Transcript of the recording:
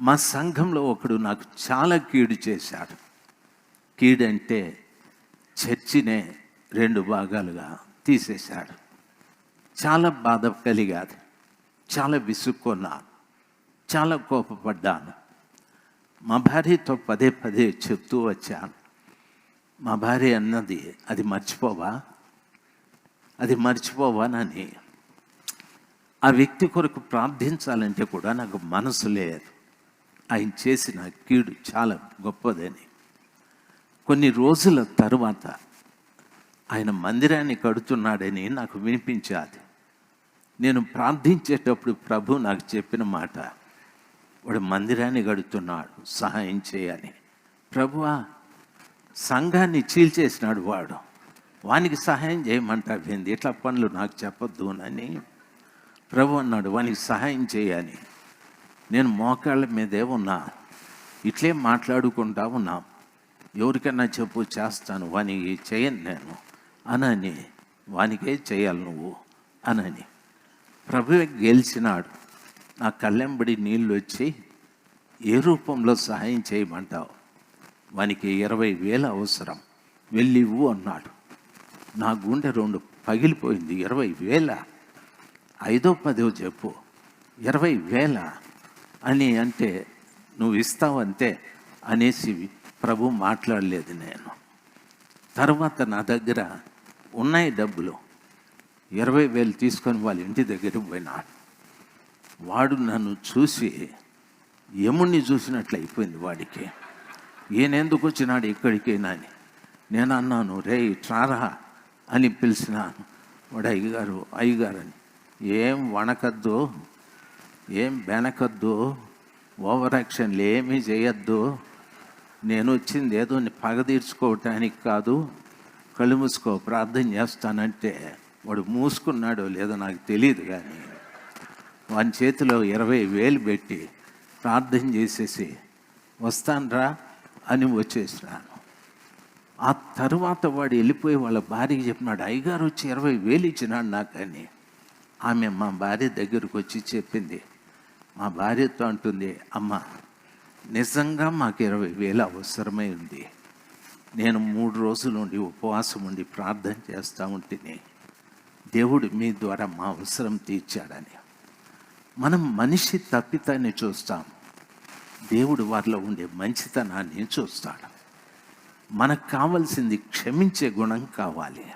మా సంఘంలో ఒకడు నాకు చాలా కీడు చేశాడు. కీడంటే చర్చినే రెండు భాగాలుగా తీసేశాడు. చాలా బాధ కలిగాది చాలా విసుక్కున్నాను. చాలా కోపపడ్డాను. మా భార్యతో పదే పదే చెప్తూ వచ్చాను. మా భార్య అన్నది అది మర్చిపోవా? అది మర్చిపోవానని. ఆ వ్యక్తి కొరకు ప్రార్థించాలంటే కూడా నాకు మనసు లేదు. ఆయన చేసిన కీడు చాలా గొప్పదని. కొన్ని రోజుల తరువాత ఆయన మందిరాన్ని కడుతున్నాడని నాకు వినిపించాది. నేను ప్రార్థించేటప్పుడు ప్రభు నాకు చెప్పిన మాట వాడు మందిరాన్ని కడుతున్నాడు సహాయం చేయని. ప్రభువా సంఘాన్ని చీల్చేసినాడు వాడు. వానికి సహాయం చేయమంటావేంది? ఇట్లా పనులు నాకు చెప్పొద్దు అని ప్రభు అన్నాడు వానికి సహాయం చేయని. నేను మోకాళ్ళ మీదే ఉన్నా. ఇట్లే మాట్లాడుకుంటా ఉన్నా. ఎవరికైనా చెప్పు చేస్తాను. వానికి చేయను నేను. అనని. వానికే చేయాలి నువ్వు. అనని. ప్రభువే గెలిచినాడు. నా కళ్ళెంబడి నీళ్ళు వచ్చి ఏ రూపంలో సహాయం చేయమంటావు? వానికి ఇరవై వేల అవసరం. వెళ్ళి ఇవ్వు అన్నాడు. నా గుండె రెండు పగిలిపోయింది. ఇరవై వేల. ఐదో పదో చెప్పు. ఇరవై వేల. అని అంటే నువ్వు ఇస్తావంతే అనేసి ప్రభు మాట్లాడలేదు నేను. తర్వాత నా దగ్గర ఉన్నాయి డబ్బులు. ఇరవై వేలు తీసుకొని వాళ్ళ ఇంటి దగ్గరికి పోయినాడు వాడు నన్ను చూసి యముణ్ణి చూసినట్లు అయిపోయింది వాడికి. ఈయనెందుకు వచ్చినాడు ఇక్కడికి అని. నేను అన్నాను రే ట్రారా అని పిలిచినాను. వాడు అయ్యగారు అయ్యగారు అని. ఏం వణకద్దు ఏం వెనకద్దు ఓవర్ యాక్షన్లు ఏమీ చేయొద్దు నేను వచ్చింది ఏదో పగ తీర్చుకోవటానికి కాదు. కళ్ళు మూసుకో ప్రార్థన చేస్తానంటే వాడు మూసుకున్నాడో లేదో నాకు తెలియదు కానీ వాని చేతిలో ఇరవై వేలు పెట్టి ప్రార్థన చేసేసి వస్తానరా అని వచ్చేసినాను. ఆ తర్వాత వాడు వెళ్ళిపోయి వాళ్ళ భార్యకి చెప్పినాడు అయ్యగారు వచ్చి ఇరవై వేలు ఇచ్చినాడు నాకని ఆమె మా భార్య దగ్గరకు వచ్చి చెప్పింది మా భార్యతో అంటుంది అమ్మ నిజంగా మాకు ఇరవై వేలు అవసరమై ఉంది. నేను మూడు రోజుల నుండి ఉపవాసం ఉండి ప్రార్థన చేస్తూ ఉంటేనే. దేవుడు మీ ద్వారా మా అవసరం తీర్చాడని. మనం మనిషి తప్పితాన్ని చూస్తాం. దేవుడు వారిలో ఉండే మంచితనాన్ని చూస్తాడు. మనకు కావలసింది క్షమించే గుణం కావాలి.